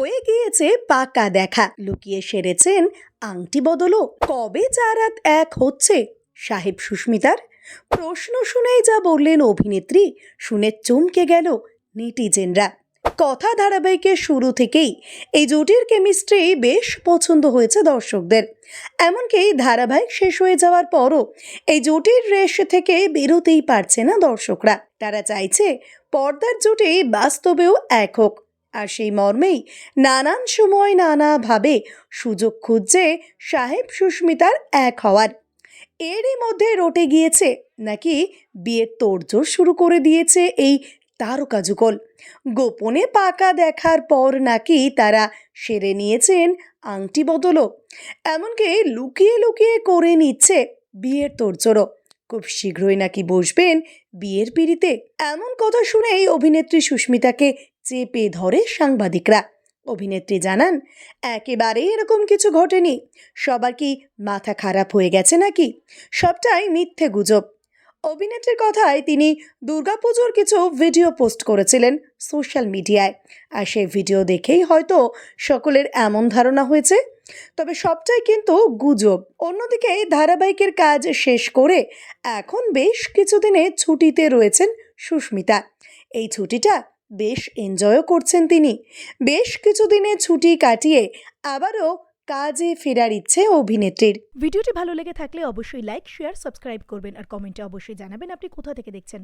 হয়ে গিয়েছে পাকা দেখা। লুকিয়ে সেরেছেন আংটি বদলও। কবে চারাত এক হচ্ছে? সাহেব সুস্মিতার। প্রশ্ন শুনেই যা বললেন অভিনেত্রী, শুনে চমকে গেল নেটিজেনরা। কথা ধারাবাহিকের শুরু থেকেই এই জুটির কেমিস্ট্রি বেশ পছন্দ হয়েছে দর্শকদের। এমনকি ধারাবাহিক শেষ হয়ে যাওয়ার পরও এই জুটির রেশ থেকে বেরোতেই পারছে না দর্শকরা। তারা চাইছে পর্দার জুটি বাস্তবেও এক হোক। আর সেই মর্মেই নানান সময় নানাভাবে সুযোগ খুঁজছে সাহেব সুস্মিতার এক হওয়ার। এরই মধ্যে রটে গিয়েছে, নাকি বিয়ের তোড়জোড় শুরু করে দিয়েছে এই তারকা যুগল। গোপনে পাকা দেখার পর নাকি তারা সেরে নিয়েছেন আংটি বদলও। এমনকি লুকিয়ে লুকিয়ে করে নিচ্ছে বিয়ের তোড়জোড়ও। খুব শীঘ্রই নাকি বসবেন বিয়ের পিড়িতে। এমন কথা শুনেই অভিনেত্রী সুস্মিতাকে চেপে ধরে সাংবাদিকরা। অভিনেত্রী জানান একেবারেই এরকম কিছু ঘটেনি। সবার কি মাথা খারাপ হয়ে গেছে নাকি? সবটাই মিথ্যে গুজব। অভিনেত্রীর কথায় তিনি দুর্গাপুজোর কিছু ভিডিও পোস্ট করেছিলেন সোশ্যাল মিডিয়ায়। আর সেই ভিডিও দেখেই হয়তো সকলের এমন ধারণা হয়েছে। তবে সবটাই কিন্তু গুজব। অন্যদিকে ধারাবাহিকের কাজ শেষ করে এখন বেশ কিছুদিনে ছুটিতে রয়েছেন সুস্মিতা। এই ছুটিটা বেশ এনজয়ও করছেন তিনি। বেশ কিছুদিনে ছুটি কাটিয়ে আবারও কাজে ফেরার ইচ্ছে অভিনেত্রীর। ভিডিওটি ভালো লেগে থাকলে অবশ্যই লাইক শেয়ার সাবস্ক্রাইব করবেন আর কমেন্টে অবশ্যই জানাবেন আপনি কোথা থেকে দেখছেন।